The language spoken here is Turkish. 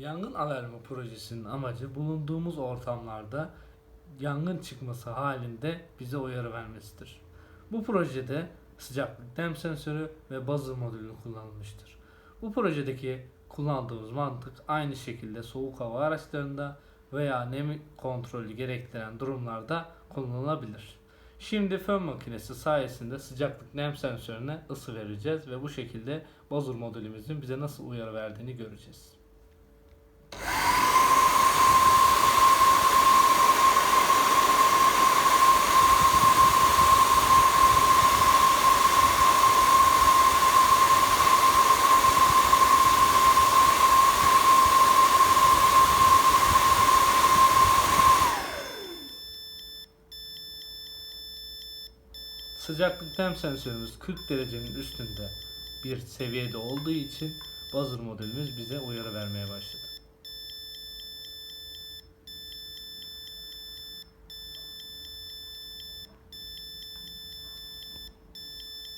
Yangın alarmı projesinin amacı bulunduğumuz ortamlarda yangın çıkması halinde bize uyarı vermesidir. Bu projede sıcaklık dem sensörü ve buzzer modülü kullanılmıştır. Bu projedeki kullandığımız mantık aynı şekilde soğuk hava araçlarında veya nem kontrolü gerektiren durumlarda kullanılabilir. Şimdi fön makinesi sayesinde sıcaklık nem sensörüne ısı vereceğiz ve bu şekilde buzzer modülümüzün bize nasıl uyarı verdiğini göreceğiz. Sıcaklık dem sensörümüz 40 derecenin üstünde bir seviyede olduğu için buzzer modülümüz bize uyarı vermeye başladı.